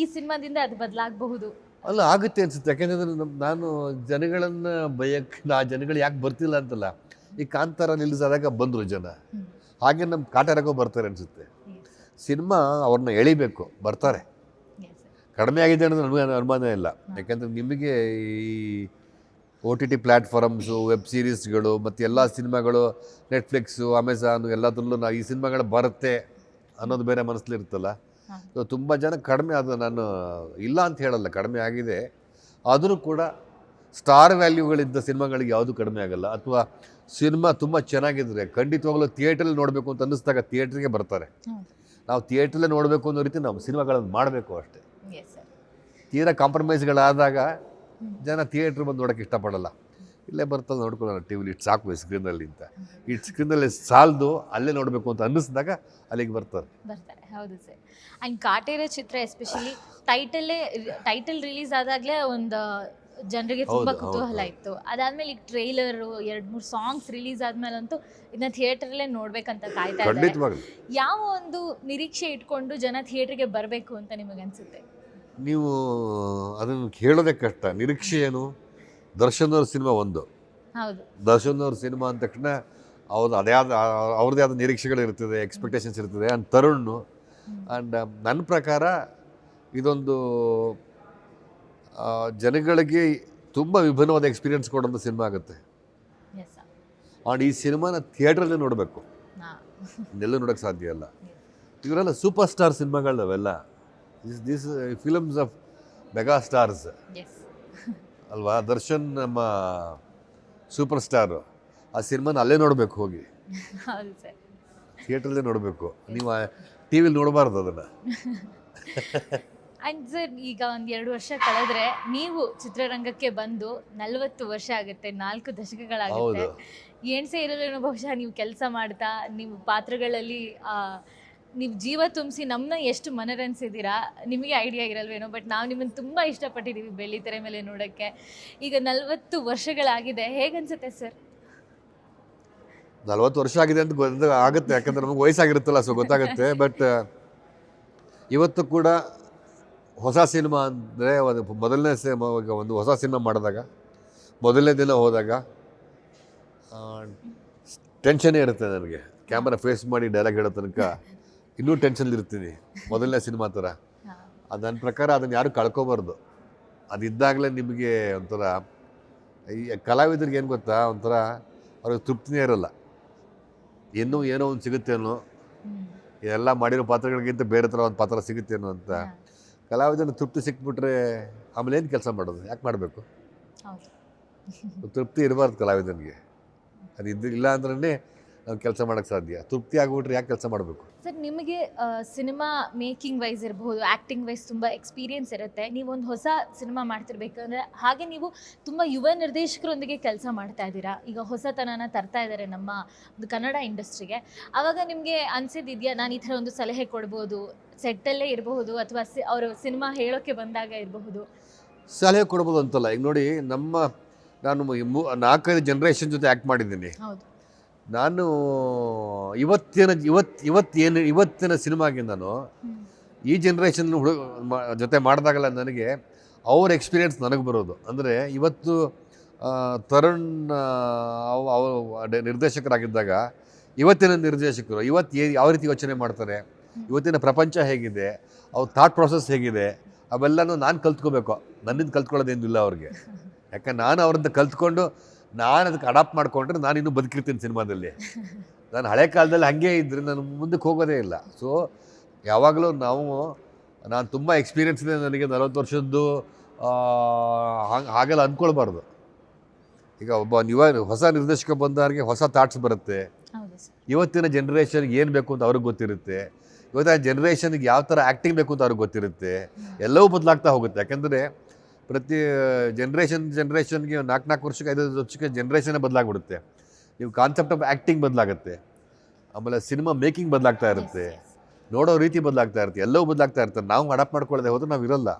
ಈ ಸಿನಿಮಾದಿಂದ ಅದು ಬದಲಾಗಬಹುದು. ಅಲ್ಲ ಆಗುತ್ತೆ ಅನ್ಸುತ್ತೆ. ಯಾಕೆಂದ್ರೆ ನಾನು ಜನಗಳನ್ನು ಬಯಕ್ಕೆ ಆ ಜನಗಳು ಯಾಕೆ ಬರ್ತಿಲ್ಲ ಅಂತಲ್ಲ ಈ ಕಾಂತಾರ ನಿಲ್ಲಿಸಿದಾಗ ಬಂದರು ಜನ. ಹಾಗೆ ನಮ್ಮ ಕಾಟಾರಕ್ಕೂ ಬರ್ತಾರೆ ಅನ್ಸುತ್ತೆ. ಸಿನಿಮಾ ಅವ್ರನ್ನ ಎಳಿಬೇಕು ಬರ್ತಾರೆ. ಕಡಿಮೆ ಆಗಿದೆ ಅನ್ನೋದು ನನಗೆ ಅನುಮಾನ ಇಲ್ಲ. ಯಾಕಂದರೆ ನಿಮಗೆ ಈ O T T platforms web ಸೀರೀಸ್ಗಳು ಮತ್ತು ಎಲ್ಲ ಸಿನಿಮಾಗಳು ನೆಟ್ಫ್ಲಿಕ್ಸು ಅಮೆಝಾನು ಎಲ್ಲದರಲ್ಲೂ ನಾವು ಈ ಸಿನಿಮಾಗಳು ಬರುತ್ತೆ ಅನ್ನೋದು ಬೇರೆ ಮನಸ್ಸಲ್ಲಿ ಇರುತ್ತಲ್ಲ. ತುಂಬ ಜನ ಕಡಿಮೆ ಅದು ನಾನು ಇಲ್ಲ ಅಂತ ಹೇಳಲ್ಲ ಕಡಿಮೆ ಆಗಿದೆ. ಆದರೂ ಕೂಡ ಸ್ಟಾರ್ ವ್ಯಾಲ್ಯೂಗಳಿದ್ದ ಸಿನಿಮಾಗಳಿಗೆ ಯಾವುದು ಕಡಿಮೆ ಆಗಲ್ಲ. ಅಥವಾ ಸಿನಿಮಾ ತುಂಬ ಚೆನ್ನಾಗಿದ್ರೆ ಖಂಡಿತವಾಗ್ಲೂ ಥಿಯೇಟ್ರಲ್ಲಿ ನೋಡಬೇಕು ಅಂತ ಅನ್ನಿಸ್ದಾಗ ಥಿಯೇಟ್ರಿಗೆ ಬರ್ತಾರೆ. ನಾವು ಥಿಯೇಟ್ರಲ್ಲೇ ನೋಡಬೇಕು ಅನ್ನೋ ರೀತಿ ನಾವು ಸಿನಿಮಾಗಳನ್ನು ಮಾಡಬೇಕು ಅಷ್ಟೇ. ತೀರಾ ಕಾಂಪ್ರಮೈಸ್ಗಳಾದಾಗ ಜನ ಥಿಯೇಟ್ರ್ ಬಂದು ನೋಡೋಕ್ಕೆ ಇಷ್ಟಪಡಲ್ಲ. ಇಲ್ಲೇ ಬರ್ತದೆ ನೋಡ್ಕೊಳ್ಳೋಣ ಟಿ ವಿಲಿ ಇಟ್ಟು ಸಾಕು ಸ್ಕ್ರೀನಲ್ಲಿ ಅಂತ. ಈ ಸ್ಕ್ರೀನಲ್ಲಿ ಸಾಲದು ಅಲ್ಲೇ ನೋಡಬೇಕು ಅಂತ ಅನ್ನಿಸಿದಾಗ ಅಲ್ಲಿಗೆ ಬರ್ತಾರೆ. ಬರ್ತಾರೆ. ಹೌದು ಸರ್. ಆ್ಯಂಡ್ ಕಾಟೇರ ಚಿತ್ರ ಎಸ್ಪೆಷಲಿ ಟೈಟಲ್ಲೇ ಟೈಟಲ್ ರಿಲೀಸ್ ಆದಾಗಲೇ ಒಂದು ಜನರಿಗೆ ತುಂಬ ಹೌದು, ಕುತೂಹಲ ಹೌದು. ಇತ್ತು. ಅದಾದ್ಮೇಲೆ ಈಗ ಟ್ರೈಲರು ಎರಡು ಮೂರು ಸಾಂಗ್ಸ್ ರಿಲೀಸ್ ಆದ್ಮೇಲಂತೂ ಇದನ್ನ ಥಿಯೇಟರ್ಲೇ ನೋಡ್ಬೇಕಂತ ಕಾಯ್ತಾ ಇದ್ದಾರೆ. ಖಂಡಿತವಾಗ್ಲು. ಯಾವ ಒಂದು ನಿರೀಕ್ಷೆ ಇಟ್ಕೊಂಡು ಜನ ಥಿಯೇಟರ್ಗೆ ಬರಬೇಕು ಅಂತ ನಿಮಗೆ ಅನ್ಸುತ್ತೆ ನೀವು ಅದನ್ನು ಹೇಳೋದೇ ಕಷ್ಟ. ನಿರೀಕ್ಷೆ ಏನು? ದರ್ಶನ್ ಅವ್ರ ಸಿನಿಮಾ ಒಂದು. ದರ್ಶನ್ ಅವ್ರ ಸಿನಿಮಾ ಅಂದ ತಕ್ಷಣ ಅವ್ರದ್ದು ಅದೇ ಆದ ಅವ್ರದ್ದೇ ಆದ ನಿರೀಕ್ಷೆಗಳು ಇರ್ತದೆ ಎಕ್ಸ್ಪೆಕ್ಟೇಷನ್ಸ್ ಇರ್ತದೆ ಆ್ಯಂಡ್ ತರುಣ್ ಆ್ಯಂಡ್ ನನ್ನ ಪ್ರಕಾರ ಇದೊಂದು ಜನಗಳಿಗೆ ತುಂಬ ವಿಭಿನ್ನವಾದ ಎಕ್ಸ್ಪೀರಿಯನ್ಸ್ ಕೊಡೋಂಥ ಸಿನಿಮಾ ಆಗುತ್ತೆ. ಆ್ಯಂಡ್ ಈ ಸಿನಿಮಾನ ಥಿಯೇಟ್ರಲ್ಲೇ ನೋಡಬೇಕು. ಎಲ್ಲ ಇನ್ನೆಲ್ಲೂ ನೋಡೋಕ್ಕೆ ಸಾಧ್ಯ ಇಲ್ಲ. ಇವರೆಲ್ಲ ಸೂಪರ್ ಸ್ಟಾರ್ ಸಿನಿಮಾಗಳು ಅವೆಲ್ಲ. This this films of mega stars ಅಲ್ವಾ? ದರ್ಶನ್ ನಮ್ಮ ಸೂಪರ್ ಸ್ಟಾರು. ಆ ಸಿನಿಮಾನ ಅಲ್ಲೇ ನೋಡಬೇಕು ಹೋಗಿ. ಹೌದು ಸರ್. ಥಿಯೇಟ್ರಲ್ಲೇ ನೋಡಬೇಕು. ನೀವು ಟಿ ವಿಲಿ ನೋಡಬಾರ್ದು ಅದನ್ನು. ಆ್ಯಂಡ್ ಸರ್ ಈಗ ಒಂದು ಎರಡು ವರ್ಷ ಕಳೆದ್ರೆ ನೀವು ಚಿತ್ರರಂಗಕ್ಕೆ ಬಂದು ನಲವತ್ತು ವರ್ಷ ಆಗುತ್ತೆ ನಾಲ್ಕು ದಶಕಗಳಾಗುತ್ತೆ. ಏಣ್ಸೆ ಇರಲೇನೋ ಬಹುಶಃ ನೀವು ಕೆಲಸ ಮಾಡ್ತಾ ನೀವು ಪಾತ್ರಗಳಲ್ಲಿ ಆ, ನೀವು ಜೀವ ತುಂಬಿಸಿ ನಮ್ಮನ್ನ ಎಷ್ಟು ಮನರಂಜಿಸಿದ್ದೀರಾ ನಿಮಗೆ ಐಡಿಯಾ ಇರಲ್ವೇನೋ ಬಟ್ ನಾವು ನಿಮ್ಮನ್ನು ತುಂಬ ಇಷ್ಟಪಟ್ಟಿದ್ದೀವಿ ಬೆಳ್ಳಿತೆರೆ ಮೇಲೆ ನೋಡೋಕ್ಕೆ. ಈಗ ನಲವತ್ತು ವರ್ಷಗಳಾಗಿದೆ, ಹೇಗನ್ಸುತ್ತೆ ಸರ್? ನಲ್ವತ್ತು ವರ್ಷ ಆಗಿದೆ ಅಂತ ಗೊತ್ತ, ಆಗುತ್ತೆ, ಯಾಕಂದ್ರೆ ನಮಗೆ ವಯಸ್ಸಾಗಿರುತ್ತಲ್ಲ ಸೊ ಗೊತ್ತಾಗುತ್ತೆ ಬಟ್ ಇವತ್ತು ಕೂಡ ಹೊಸ ಸಿನಿಮಾ ಅಂದರೆ ಒಂದು ಮೊದಲನೇ ಸಿನಿಮಾ ಒಂದು ಹೊಸ ಸಿನಿಮಾ ಮಾಡಿದಾಗ, ಮೊದಲನೇ ದಿನ ಹೋದಾಗ ಟೆನ್ಷನ್ ಇರುತ್ತೆ ನನಗೆ. ಕ್ಯಾಮ್ರಾ ಫೇಸ್ ಮಾಡಿ ಡೈಲಾಗ್ ಹೇಳೋ ತನಕ. ಇನ್ನೂ ಟೆನ್ಷನ್ ಇರ್ತೀನಿ. ಮೊದಲನೇ ಸಿನಿಮಾ ಥರ. ಅದು ನನ್ನ ಪ್ರಕಾರ ಅದನ್ನು ಯಾರು ಕಳ್ಕೊಬಾರ್ದು. ಅದಿದ್ದಾಗಲೇ ನಿಮಗೆ ಒಂಥರ ಈ ಕಲಾವಿದರಿಗೆ ಏನು ಗೊತ್ತಾ? ಒಂಥರ ಅವ್ರಿಗೆ ತೃಪ್ತಿನೇ ಇರಲ್ಲ. ಇನ್ನೂ ಏನೋ ಒಂದು ಸಿಗುತ್ತೇನೋ ಎಲ್ಲ ಮಾಡಿರೋ ಪಾತ್ರಗಳಿಗಿಂತ ಬೇರೆ ಥರ ಒಂದು ಪಾತ್ರ ಸಿಗುತ್ತೇನೋ ಅಂತ. ಕಲಾವಿದನ ತೃಪ್ತಿ ಸಿಕ್ಬಿಟ್ರೆ ಆಮೇಲೆ ಏನು ಕೆಲಸ ಮಾಡೋದು? ಯಾಕೆ ಮಾಡಬೇಕು? ತೃಪ್ತಿ ಇರಬಾರ್ದು ಕಲಾವಿದನಿಗೆ. ಅದು ಇದ್ದು ಇಲ್ಲ ಅಂದ್ರೆ ಕೆಲಸ ಮಾಡೋಕ್ಕೆ ಸಾಧ್ಯ. ತೃಪ್ತಿ ಆಗ್ಬಿಟ್ರೆ ಯಾಕೆ ಕೆಲಸ ಮಾಡಬೇಕು? ಸರ್ ನಿಮಗೆ ಸಿನಿಮಾ ಮೇಕಿಂಗ್ ವೈಸ್ ಇರಬಹುದು ಆ್ಯಕ್ಟಿಂಗ್ ವೈಸ್ ತುಂಬ ಎಕ್ಸ್ಪೀರಿಯನ್ಸ್ ಇರುತ್ತೆ. ನೀವೊಂದು ಹೊಸ ಸಿನಿಮಾ ಮಾಡ್ತಿರ್ಬೇಕಂದ್ರೆ ಹಾಗೆ ನೀವು ತುಂಬ ಯುವ ನಿರ್ದೇಶಕರೊಂದಿಗೆ ಕೆಲಸ ಮಾಡ್ತಾ ಇದ್ದೀರಾ? ಈಗ ಹೊಸತನನ ತರ್ತಾ ಇದ್ದಾರೆ ನಮ್ಮ ಒಂದು ಕನ್ನಡ ಇಂಡಸ್ಟ್ರಿಗೆ. ಆವಾಗ ನಿಮಗೆ ಅನ್ಸಿದಿದ್ಯಾ ನಾನು ಈ ಥರ ಒಂದು ಸಲಹೆ ಕೊಡ್ಬೋದು ಸೆಟ್ಟಲ್ಲೇ ಇರಬಹುದು ಅಥವಾ ಸಿ ಅವರು ಸಿನಿಮಾ ಹೇಳೋಕ್ಕೆ ಬಂದಾಗ ಇರಬಹುದು? ಸಲಹೆ ಕೊಡ್ಬೋದು ಅಂತಲ್ಲ. ಈಗ ನೋಡಿ ನಮ್ಮ ನಾನು ನಾಲ್ಕೈದು ಜನ್ರೇಷನ್ ಜೊತೆ ಆ್ಯಕ್ಟ್ ಮಾಡಿದ್ದೀನಿ. ಹೌದು. ನಾನು ಇವತ್ತಿನ, ಇವತ್ತು, ಇವತ್ತೇನು, ಇವತ್ತಿನ ಸಿನಿಮಾಗೆ ನಾನು ಈ ಜನ್ರೇಷನ್ ಹುಡುಗ ಜೊತೆ ಮಾಡಿದಾಗಲ್ಲ ನನಗೆ ಅವ್ರ ಎಕ್ಸ್ಪೀರಿಯೆನ್ಸ್ ನನಗೆ ಬರೋದು. ಅಂದರೆ ಇವತ್ತು ತರುಣ್ ಅವ, ಅವ್- ಅವರು ನಿರ್ದೇಶಕರಾಗಿದ್ದಾಗ ಇವತ್ತಿನ ನಿರ್ದೇಶಕರು, ಇವತ್ತು ಏ, ಯಾವ ರೀತಿ ಯೋಚನೆ ಮಾಡ್ತಾರೆ, ಇವತ್ತಿನ ಪ್ರಪಂಚ ಹೇಗಿದೆ, ಅವ್ರ ಥಾಟ್ ಪ್ರಾಸೆಸ್ ಹೇಗಿದೆ, ಅವೆಲ್ಲನೂ ನಾನು ಕಲ್ತ್ಕೋಬೇಕು. ನನ್ನಿಂದ ಕಲ್ತ್ಕೊಳ್ಳೋದೇನಿಲ್ಲ ಅವ್ರಿಗೆ. ಯಾಕಂದ್ರೆ ನಾನು ಅವ್ರದ್ದು ಕಲ್ತ್ಕೊಂಡು ನಾನು ಅದಕ್ಕೆ ಅಡಾಪ್ಟ್ ಮಾಡಿಕೊಂಡ್ರೆ ನಾನು ಇನ್ನೂ ಬದುಕಿರ್ತೀನಿ ಸಿನಿಮಾದಲ್ಲಿ. [laughs] ನಾನು ಹಳೆ ಕಾಲದಲ್ಲಿ ಹಾಗೆ ಇದ್ದರೆ ನಾನು ಮುಂದಕ್ಕೆ ಹೋಗೋದೇ ಇಲ್ಲ. ಸೊ ಯಾವಾಗಲೂ ನಾವು ನಾನು ತುಂಬ ಎಕ್ಸ್ಪೀರಿಯನ್ಸ್ ಇದೆ ನನಗೆ ನಲವತ್ತು ವರ್ಷದ್ದು ಹಾಗೆ ಹಾಗೆಲ್ಲ ಅಂದ್ಕೊಳ್ಬಾರ್ದು ಈಗ ಒಬ್ಬ ಯುವ ಹೊಸ ನಿರ್ದೇಶಕ ಬಂದವ್ರಿಗೆ ಹೊಸ ಥಾಟ್ಸ್ ಬರುತ್ತೆ. ಇವತ್ತಿನ ಜನ್ರೇಷನ್ಗೆ ಏನು ಬೇಕು ಅಂತ ಅವ್ರಿಗೆ ಗೊತ್ತಿರುತ್ತೆ. ಇವತ್ತಿನ ಜನ್ರೇಷನ್ಗೆ ಯಾವ ಥರ ಆ್ಯಕ್ಟಿಂಗ್ ಬೇಕು ಅಂತ ಅವ್ರಿಗೆ ಗೊತ್ತಿರುತ್ತೆ. ಎಲ್ಲವೂ ಬದಲಾಗ್ತಾ ಹೋಗುತ್ತೆ. ಯಾಕಂದರೆ ಪ್ರತಿ ಜನ್ರೇಷನ್ ಜನ್ರೇಷನ್ಗೆ ನಾಲ್ಕು ನಾಲ್ಕು ವರ್ಷಕ್ಕೆ ಐದು ವರ್ಷಕ್ಕೆ ಜನ್ರೇಷನ್ನೇ ಬದಲಾಗ್ಬಿಡುತ್ತೆ. ನೀವು ಕಾನ್ಸೆಪ್ಟ್ ಆಫ್ ಆ್ಯಕ್ಟಿಂಗ್ ಬದಲಾಗುತ್ತೆ. ಆಮೇಲೆ ಸಿನಿಮಾ ಮೇಕಿಂಗ್ ಬದಲಾಗ್ತಾ ಇರುತ್ತೆ. ನೋಡೋ ರೀತಿ ಬದಲಾಗ್ತಾ ಇರುತ್ತೆ. ಎಲ್ಲವೂ ಬದಲಾಗ್ತಾ ಇರ್ತಾರೆ ನಾವು ಅಡಾಪ್ಟ್ ಮಾಡ್ಕೊಳ್ಳದೆ ಹೋದ್ರೆ ನಾವು ಇರೋಲ್ಲ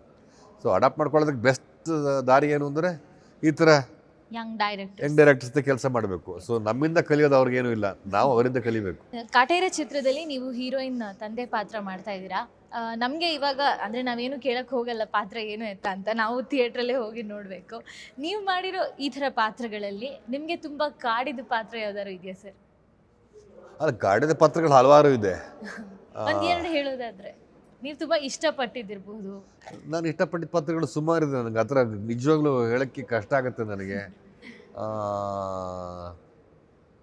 ಸೊ ಅಡಾಪ್ಟ್ ಮಾಡ್ಕೊಳ್ಳೋದಕ್ಕೆ ಬೆಸ್ಟ್ ದಾರಿ ಏನು ಅಂದರೆ ಈ ಥರ ಯಂಗ್ ಡೈರೆಕ್ಟರ್ ಯಂಗ್ ಡೈರೆಕ್ಟರ್ಸ್ ಕೆಲಸ ಮಾಡಬೇಕು. ಸೊ ನಮ್ಮಿಂದ ಕಲಿಯೋದು ಅವ್ರಿಗೇನು ಇಲ್ಲ. ನಾವು ಅವರಿಂದ ಕಲಿಬೇಕು. ಕಾಟೇರ ಚಿತ್ರದಲ್ಲಿ ನೀವು ಹೀರೋಯಿನ್ ತಂದೆ ಪಾತ್ರ ಮಾಡ್ತಾ ಇದ್ದೀರಾ? ನಮಗೆ ಇವಾಗ ಅಂದ್ರೆ ನಾವೇನು ಕೇಳಕ್ಕೆ ಹೋಗಲ್ಲ ಪಾತ್ರ ಏನು ಎತ್ತ ಅಂತ ನಾವು ಥಿಯೇಟ್ರಲ್ಲೇ ಹೋಗಿ ನೋಡಬೇಕು. ನೀವು ಮಾಡಿರೋ ಈ ಥರ ಪಾತ್ರಗಳಲ್ಲಿ ನಿಮಗೆ ತುಂಬಾ ಕಾಡಿದ ಪಾತ್ರ ಯಾವ್ದಾದ್ರು ಇದೆಯಾ ಸರ್? ಅಲ್ಲ ಗಾಡಿದ ಪಾತ್ರಗಳು ಹಲವಾರು ಇದೆ. [laughs] ಆ, ಒಂದೆರಡು ಹೇಳೋದಾದ್ರೆ. ನೀವು ತುಂಬ ಇಷ್ಟಪಟ್ಟಿದ್ದಿರಬಹುದು ನಾನು ಇಷ್ಟಪಟ್ಟಿದ್ದ ಪಾತ್ರಗಳು ಸುಮಾರು ಇದೆ ನನಗೆ. ಆ ಥರ ನಿಜವಾಗ್ಲೂ ಹೇಳೋಕ್ಕೆ ಕಷ್ಟ ಆಗುತ್ತೆ ನನಗೆ.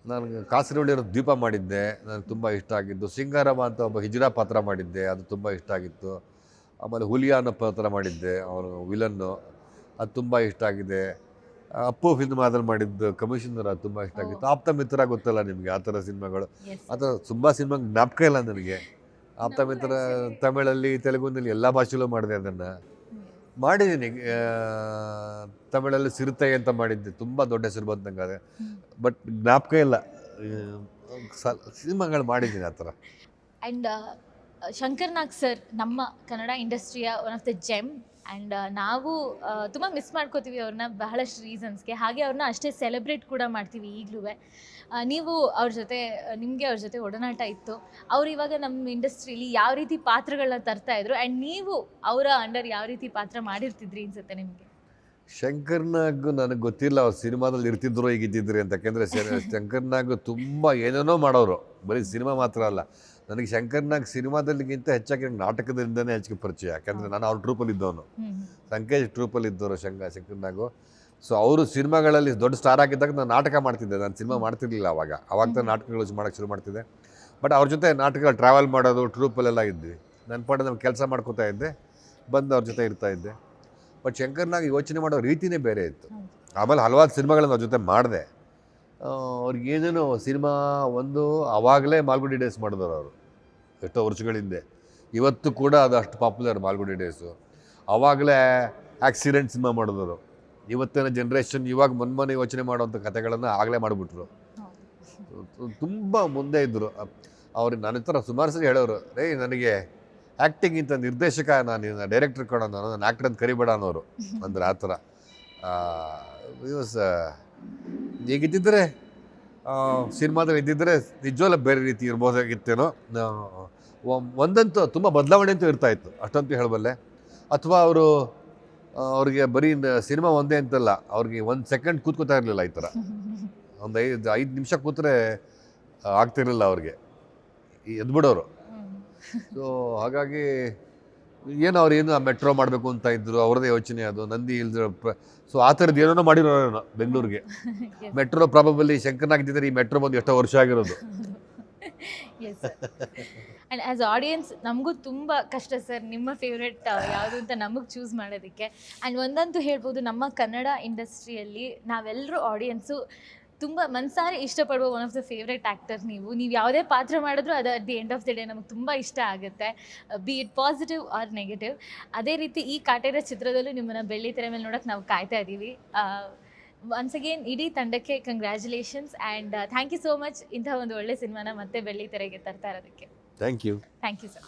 ನನಗೆ ಕಾಸರವಳ್ಳಿಯವರು ದ್ವೀಪ ಮಾಡಿದ್ದೆ. ನನಗೆ ತುಂಬ ಇಷ್ಟ ಆಗಿದ್ದು. ಸಿಂಗಾರಮ್ಮ ಅಂತ ಒಬ್ಬ ಹಿಜ್ರಾ ಪಾತ್ರ ಮಾಡಿದ್ದೆ. ಅದು ತುಂಬ ಇಷ್ಟ ಆಗಿತ್ತು. ಆಮೇಲೆ ಹುಲಿಯಾ ಅನ್ನೋ ಪಾತ್ರ ಮಾಡಿದ್ದೆ. ಅವನು ವಿಲನ್ನು ಅದು ತುಂಬ ಇಷ್ಟ ಆಗಿದೆ. ಅಪ್ಪು ಸಿನಿಮಾದಲ್ಲಿ ಮಾಡಿದ್ದು ಕಮಿಷನರ್ ಅದು ತುಂಬ ಇಷ್ಟ ಆಗಿತ್ತು. ಆಪ್ತ ಮಿತ್ರ ಗೊತ್ತಲ್ಲ ನಿಮಗೆ ಆ ಥರ ಸಿನಿಮಾಗಳು. ಆ ಥರ ತುಂಬ ಸಿನಿಮಾ ಜ್ಞಾಪಕ ಇಲ್ಲ ನನಗೆ. ಆಪ್ತ ಮಿತ್ರ ತಮಿಳಲ್ಲಿ ತೆಲುಗುನಲ್ಲಿ ಎಲ್ಲ ಭಾಷೆಲೂ ಮಾಡಿದೆ ಅದನ್ನು. ಮಾಡಿದ್ದೀನಿ. ತಮಿಳಲ್ಲಿ ಸಿರುತ್ತೆ ಅಂತ ಮಾಡಿದ್ದೆ. ತುಂಬ ದೊಡ್ಡ ಹೆಸರು ಬಂತು ನಂಗೆ ಅದು. ಬಟ್ ಜ್ಞಾಪಕ ಇಲ್ಲ. ಸಿನಿಮಾಗಳು ಮಾಡಿದ್ದೀನಿ ಆ ಥರ. ಆ್ಯಂಡ್ ಶಂಕರ್ ನಾಗ್ ಸರ್ ನಮ್ಮ Kannada ಇಂಡಸ್ಟ್ರಿಯ one of the gem and ನಾವು ತುಂಬ ಮಿಸ್ ಮಾಡ್ಕೋತೀವಿ ಅವ್ರನ್ನ ಬಹಳಷ್ಟು ರೀಸನ್ಸ್ಗೆ ಹಾಗೆ ಅವ್ರನ್ನ ಅಷ್ಟೇ ಸೆಲೆಬ್ರೇಟ್ ಕೂಡ ಮಾಡ್ತೀವಿ ಈಗಲೂ. ನೀವು ಅವ್ರ ಜೊತೆ, ನಿಮಗೆ ಅವ್ರ ಜೊತೆ ಒಡನಾಟ ಇತ್ತು. ಅವ್ರು ಇವಾಗ ನಮ್ಮ ಇಂಡಸ್ಟ್ರೀಲಿ ಯಾವ ರೀತಿ ಪಾತ್ರಗಳನ್ನ ತರ್ತಾ ಇದ್ರು. ಆ್ಯಂಡ್ ನೀವು ಅವರ ಅಂಡರ್ ಯಾವ ರೀತಿ ಪಾತ್ರ ಮಾಡಿರ್ತಿದ್ರಿ ಅನ್ಸುತ್ತೆ ನಿಮಗೆ? ಶಂಕರ್ನಾಗ್ ನನಗೆ ಗೊತ್ತಿಲ್ಲ. ಅವ್ರು ಸಿನಿಮಾದಲ್ಲಿ ಇರ್ತಿದ್ರು ಈಗ ಅಂತ. ಯಾಕೆಂದರೆ ಶಂಕರ್ನಾಗು ತುಂಬ ಏನೇನೋ ಮಾಡೋರು. ಬರೀ ಸಿನಿಮಾ ಮಾತ್ರ ಅಲ್ಲ. ನನಗೆ ಶಂಕರ್ನಾಗ್ ಸಿನಿಮಾದಲ್ಲಿಗಿಂತ ಹೆಚ್ಚಾಗಿ ನಂಗೆ ನಾಟಕದಿಂದನೇ ಹೆಚ್ಚಿಗೆ ಪರಿಚಯ. ಯಾಕಂದ್ರೆ ನಾನು ಅವ್ರ ಟ್ರೂಪಲ್ಲಿ ಇದ್ದವನು. ಸಂಕೇಶ್ ಟ್ರೂಪಲ್ಲಿ ಇದ್ದವರು ಶಂಕ ಶಂಕರ್ನಾಗು. ಸೊ ಅವರು ಸಿನಿಮಾಗಳಲ್ಲಿ ದೊಡ್ಡ ಸ್ಟಾರ್ ಆಗಿದ್ದಾಗ ನಾನು ನಾಟಕ ಮಾಡ್ತಿದ್ದೆ. ನಾನು ಸಿನಿಮಾ ಮಾಡ್ತಿರ್ಲಿಲ್ಲ ಅವಾಗ. ಅವಾಗ ತಾನು ನಾಟಕಗಳು ಮಾಡೋಕ್ಕೆ ಶುರು ಮಾಡ್ತಿದ್ದೆ. ಬಟ್ ಅವ್ರ ಜೊತೆ ನಾಟಕಗಳು ಟ್ರಾವೆಲ್ ಮಾಡೋದು ಟ್ರೂಪಲ್ಲೆಲ್ಲ ಇದ್ವಿ. ನನ್ನ ಪಾಡ ನಾನು ಕೆಲಸ ಮಾಡ್ಕೋತಾ ಇದ್ದೆ. ಬಂದು ಅವ್ರ ಜೊತೆ ಇರ್ತಾ ಇದ್ದೆ. ಬಟ್ ಶಂಕರ್ನಾಗ ಯೋಚನೆ ಮಾಡೋ ರೀತಿನೇ ಬೇರೆ ಇತ್ತು. ಆಮೇಲೆ ಹಲವಾರು ಸಿನಿಮಾಗಳನ್ನ ಅವ್ರ ಜೊತೆ ಮಾಡಿದೆ. ಅವ್ರಿಗೆ ಏನೇನೋ ಸಿನಿಮಾ ಒಂದು ಆವಾಗಲೇ ಮಾಲ್ಗುಡಿ ಡೇಸ್ ಮಾಡಿದ್ರು ಅವರು. ಎಷ್ಟೋ ವರ್ಷಗಳ ಹಿಂದೆ ಇವತ್ತು ಕೂಡ ಅದು ಅಷ್ಟು ಪಾಪ್ಯುಲರ್ ಮಾಲ್ಗುಡಿ ಡೇಸು. ಆವಾಗಲೇ ಆಕ್ಸಿಡೆಂಟ್ ಸಿನಿಮಾ ಮಾಡಿದ್ರು ಇವತ್ತಿನ ಜನ್ರೇಷನ್ ಇವಾಗ ಮೊನ್ನೆ ಯೋಚನೆ ಮಾಡುವಂಥ ಕಥೆಗಳನ್ನು ಆಗಲೇ ಮಾಡಿಬಿಟ್ರು. ತುಂಬ ಮುಂದೆ ಇದ್ದರು ಅವ್ರಿಗೆ ನನ್ನ ಹತ್ರ ಸುಮಾರು ಸರಿ ಹೇಳೋರು ರೇ ನನಗೆ ಆ್ಯಕ್ಟಿಂಗ್ ಇಂಥ ನಿರ್ದೇಶಕ ನಾನು ಡೈರೆಕ್ಟರ್ ಕೊಡೋಣ ನಾನು ನನ್ನ ಆ್ಯಕ್ಟರ್ ಅಂತ ಕರಿಬೇಡ ಅನ್ನೋರು. [laughs] ಅಂದ್ರೆ ಆ ಥರ. ವಾಸ್ ಹೀಗಿದ್ದಿದ್ರೆ ಸಿನಿಮಾದಲ್ಲಿ ಇದ್ದಿದ್ದರೆ ನಿಜವಲ್ಲ ಬೇರೆ ರೀತಿ ಇರ್ಬೋದಾಗಿತ್ತೇನೋ. ಒಂದಂತೂ ತುಂಬ ಬದಲಾವಣೆ ಅಂತೂ ಇರ್ತಾ ಇತ್ತು ಅಷ್ಟಂತೂ ಹೇಳಬಲ್ಲೆ. ಅಥವಾ ಅವರು ಅವ್ರಿಗೆ ಬರೀ ಸಿನಿಮಾ ಒಂದೇ ಅಂತಲ್ಲ ಅವ್ರಿಗೆ ಒಂದು ಸೆಕೆಂಡ್ ಕೂತ್ಕೋತಾ ಇರಲಿಲ್ಲ ಈ ಥರ [laughs] ಒಂದು ಐದು ಐದು ನಿಮಿಷ ಕೂತ್ರೆ ಆಗ್ತಿರಲಿಲ್ಲ ಆಗ್ತಿರ್ಲಿಲ್ಲ ಅವ್ರಿಗೆ ಎದ್ಬಿಡೋರು. ಸೊ ಹಾಗಾಗಿ ಏನು ಅವ್ರು ಏನು ಮೆಟ್ರೋ ಮಾಡಬೇಕು ಅಂತ ಇದ್ರು ಅವ್ರದ್ದೇ ಯೋಚನೆ ಅದು ನಂದಿ ಇಲ್ದಿರೋ ಸೊ ಆ ಥರದ್ದು ಏನೋ ಮಾಡಿರೋರು ಬೆಂಗಳೂರಿಗೆ. [laughs] ಮೆಟ್ರೋ ಪ್ರಾಬಬಲಿ ಶಂಕರ್ನಾಗಿದ್ದರೆ ಈ ಮೆಟ್ರೋ ಬಂದು ಎಷ್ಟೋ ವರ್ಷ ಆಗಿರೋದು. ಎಸ್ ಆ್ಯಂಡ್ ಆ್ಯಸ್ ಆಡಿಯನ್ಸ್ ನಮಗೂ ತುಂಬ ಕಷ್ಟ ಸರ್ ನಿಮ್ಮ ಫೇವ್ರೆಟ್ ಯಾವುದು ಅಂತ ನಮಗೆ ಚೂಸ್ ಮಾಡೋದಕ್ಕೆ. ಆ್ಯಂಡ್ ಒಂದಂತೂ ಹೇಳ್ಬೋದು ನಮ್ಮ ಕನ್ನಡ ಇಂಡಸ್ಟ್ರಿಯಲ್ಲಿ ನಾವೆಲ್ಲರೂ ಆಡಿಯನ್ಸು ತುಂಬ ಮನ್ಸಾರೆ ಇಷ್ಟಪಡುವ one of the favourite actor ನೀವು. ನೀವು ಯಾವುದೇ ಪಾತ್ರ ಮಾಡಿದ್ರು ಅದು at the end of the day ನಮಗೆ ತುಂಬ ಇಷ್ಟ ಆಗುತ್ತೆ. Be it positive or negative ಅದೇ ರೀತಿ ಈ ಕಾಟೇರ ಚಿತ್ರದಲ್ಲೂ ನಿಮ್ಮನ್ನು ಬೆಳ್ಳಿ ತೆರೆ ಮೇಲೆ ನೋಡೋಕೆ ನಾವು ಕಾಯ್ತಾ ಇದ್ದೀವಿ ಒನ್ಸ್ ಅಗೇನ್ ಇಡೀ ತಂಡಕ್ಕೆ congratulations and thank you so much ಇಂಥ ಒಂದು ಒಳ್ಳೆ ಸಿನಿಮಾನ ಮತ್ತೆ ಬೆಳ್ಳಿ ತೆರೆಗೆ ತರ್ತಾ ಇರೋದಕ್ಕೆ. Thank you thank you sir